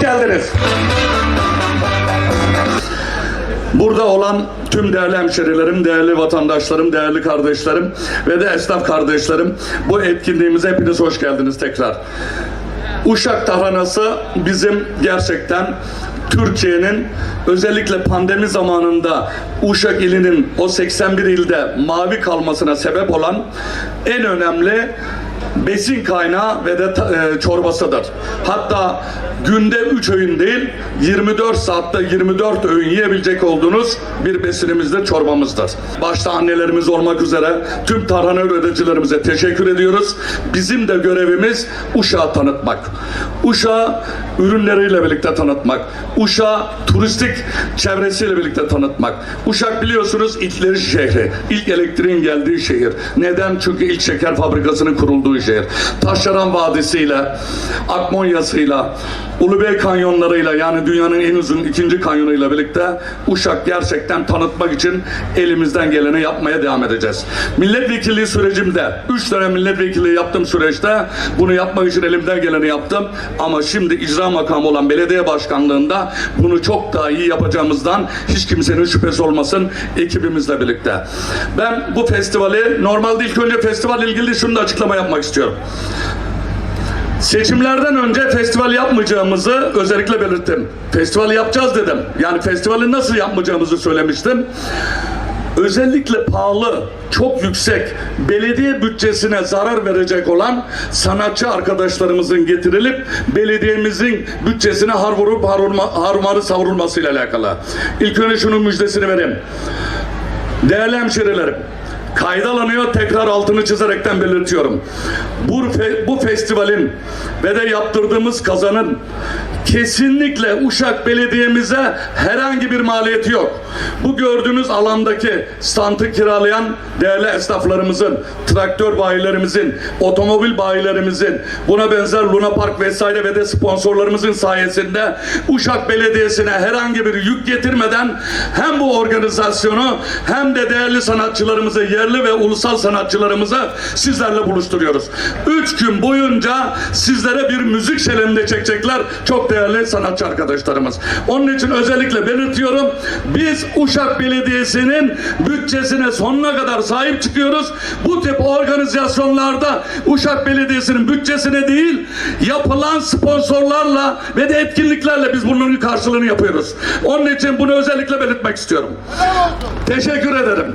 geldiniz. Burada olan tüm değerli hemşerilerim, değerli vatandaşlarım, değerli kardeşlerim ve de esnaf kardeşlerim bu etkinliğimize hepiniz hoş geldiniz tekrar. Uşak tarhanası bizim gerçekten Türkiye'nin özellikle pandemi zamanında Uşak ilinin o 81 ilde mavi kalmasına sebep olan en önemli besin kaynağı ve de e, çorbasıdır. Hatta günde 3 öğün değil 24 saatte 24 öğün yiyebilecek olduğunuz bir besinimizdir, çorbamızdır. Başta annelerimiz olmak üzere tüm tarhana üreticilerimize teşekkür ediyoruz. Bizim de görevimiz Uşak'ı tanıtmak. Uşak'ı ürünleriyle birlikte tanıtmak. Uşak'ı turistik çevresiyle birlikte tanıtmak. Uşak biliyorsunuz ilkleri şehri. İlk elektriğin geldiği şehir. Neden? Çünkü ilk şeker fabrikasının kurulduğu şehir. Taşlaran Vadisi'yle, Akmonya'sıyla, Ulubey kanyonlarıyla yani dünyanın en uzun ikinci kanyonuyla birlikte Uşak gerçekten tanıtmak için elimizden geleni yapmaya devam edeceğiz. Milletvekilliği sürecimde, 3 dönem milletvekilliği yaptığım süreçte bunu yapmak için elimden geleni yaptım. Ama şimdi icra makamı olan belediye başkanlığında bunu çok daha iyi yapacağımızdan hiç kimsenin şüphesi olmasın ekibimizle birlikte. Ben bu festivali normalde ilk önce festival ilgili şunu da açıklama yapmak istiyorum. Seçimlerden önce festival yapmayacağımızı özellikle belirttim. Festival yapacağız dedim. Yani festivali nasıl yapmayacağımızı söylemiştim. Özellikle pahalı, çok yüksek, belediye bütçesine zarar verecek olan sanatçı arkadaşlarımızın getirilip belediyemizin bütçesine har vurup harurma, harumarı savrulmasıyla alakalı. İlk önce şunun müjdesini vereyim. Değerli hemşerilerim, kayda alınıyor tekrar altını çizerekten belirtiyorum. Bu, bu festivalin ve de yaptırdığımız kazanın kesinlikle Uşak Belediye'mize herhangi bir maliyeti yok. Bu gördüğünüz alandaki standı kiralayan değerli esnaflarımızın, traktör bayilerimizin, otomobil bayilerimizin, buna benzer Luna Park vesaire ve de sponsorlarımızın sayesinde Uşak Belediyesi'ne herhangi bir yük getirmeden hem bu organizasyonu hem de değerli sanatçılarımızı, yerli ve ulusal sanatçılarımızı sizlerle buluşturuyoruz. Üç gün boyunca sizlere bir müzik şeleninde çekecekler çok değerli sanatçı arkadaşlarımız. Onun için özellikle belirtiyorum. Biz Uşak Belediyesi'nin bütçesine sonuna kadar sahip çıkıyoruz. Bu tip organizasyonlarda Uşak Belediyesi'nin bütçesine değil yapılan sponsorlarla ve de etkinliklerle biz bunların karşılığını yapıyoruz. Onun için bunu özellikle belirtmek istiyorum. Teşekkür ederim.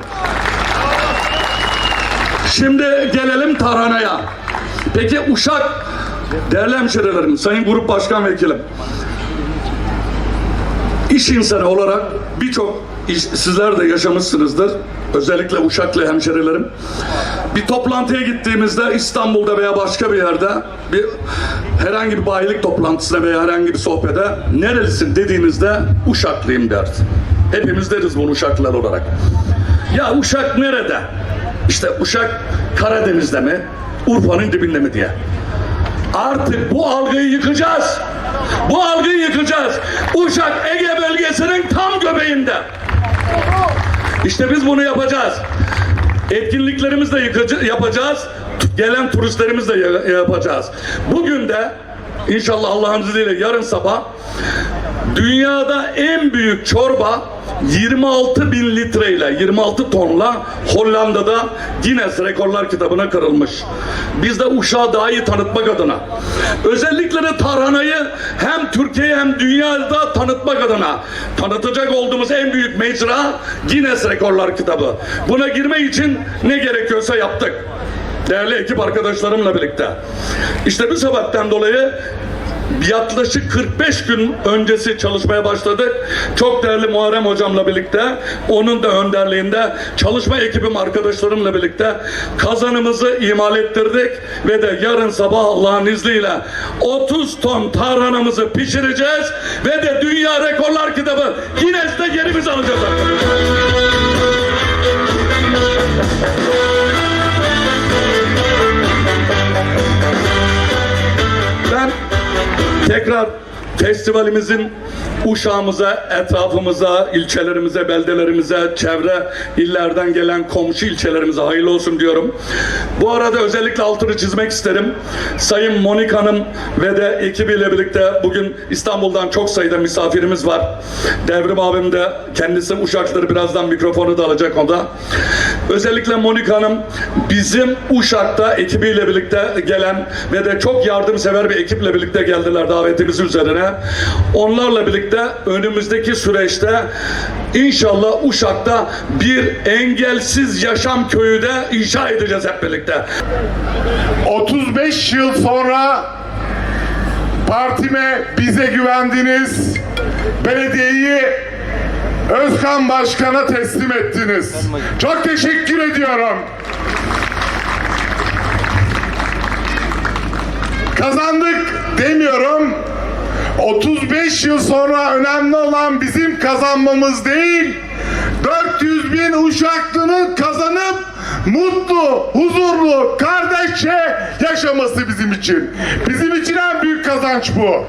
Şimdi gelelim tarhanaya. Peki Uşak değerli hemşerilerim, sayın grup başkan vekilim. İş insanı olarak birçok sizler de yaşamışsınızdır. Özellikle Uşaklı hemşerilerim. Bir toplantıya gittiğimizde İstanbul'da veya başka bir yerde bir herhangi bir bayilik toplantısına veya herhangi bir sohbete nerelisin dediğinizde Uşaklıyım der. Hepimiz deriz bunu Uşaklılar olarak. Ya Uşak nerede? İşte Uşak Karadeniz'de mi? Urfa'nın dibinde mi diye. Artık bu algıyı yıkacağız. Bu algıyı yıkacağız. Uşak Ege bölgesinin tam göbeğinde. İşte biz bunu yapacağız. Yıkacı- yapacağız. Gelen ya- yapacağız. Bugün de inşallah Allah'ın izniyle yarın sabah dünyada en büyük çorba 26 bin litreyle 26 tonla Hollanda'da Guinness Rekorlar kitabına kırılmış. Biz de uşağı daha iyi tanıtmak adına özellikle de tarhanayı hem Türkiye'ye hem dünyada tanıtmak adına tanıtacak olduğumuz en büyük mecra Guinness Rekorlar kitabı. Buna girmek için ne gerekiyorsa yaptık. Değerli ekip arkadaşlarımla birlikte. İşte bu sebepten dolayı yaklaşık 45 gün öncesi çalışmaya başladık. Çok değerli Muharrem hocamla birlikte, onun da önderliğinde çalışma ekibim arkadaşlarımla birlikte kazanımızı imal ettirdik ve de yarın sabah Allah'ın izniyle 30 ton tarhanamızı pişireceğiz ve de Dünya Rekorlar Kitabı Guinness'te yerimizi alacağız arkadaşlar. Tekrar festivalimizin Uşağımıza, etrafımıza, ilçelerimize, beldelerimize, çevre illerden gelen komşu ilçelerimize hayırlı olsun diyorum. Bu arada özellikle altını çizmek isterim. Sayın Monika Hanım ve de ekibiyle birlikte bugün İstanbul'dan çok sayıda misafirimiz var. Devrim abim de kendisi Uşakları birazdan mikrofonu da alacak o da. Özellikle Monika Hanım bizim Uşak'ta ekibiyle birlikte gelen ve de çok yardımsever bir ekiple birlikte geldiler davetimiz üzerine. Onlarla birlikte önümüzdeki süreçte inşallah Uşak'ta bir engelsiz yaşam köyü de inşa edeceğiz hep birlikte. 35 yıl sonra partime bize güvendiniz. Belediyeyi Özkan Başkan'a teslim ettiniz. Çok teşekkür ediyorum. Kazandık demiyorum. 35 yıl sonra önemli olan bizim kazanmamız değil, 400 bin Uşaklı'nın kazanıp mutlu, huzurlu, kardeşçe yaşaması bizim için. Bizim için en büyük kazanç bu.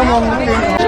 İnan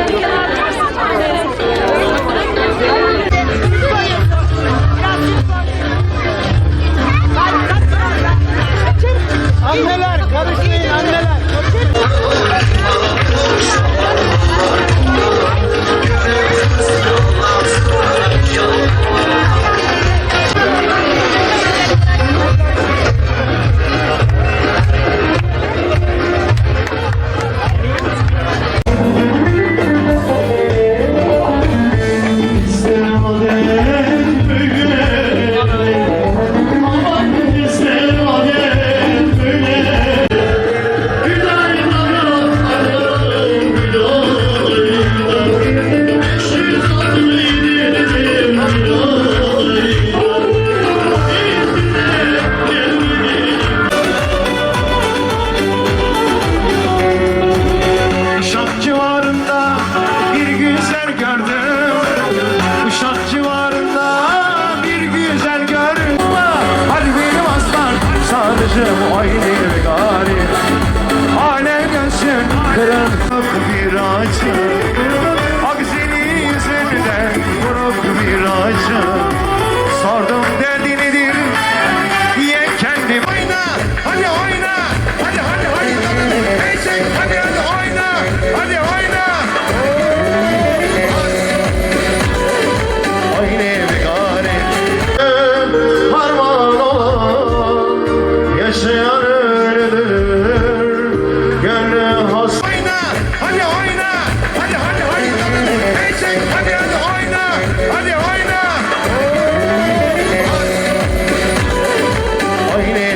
time.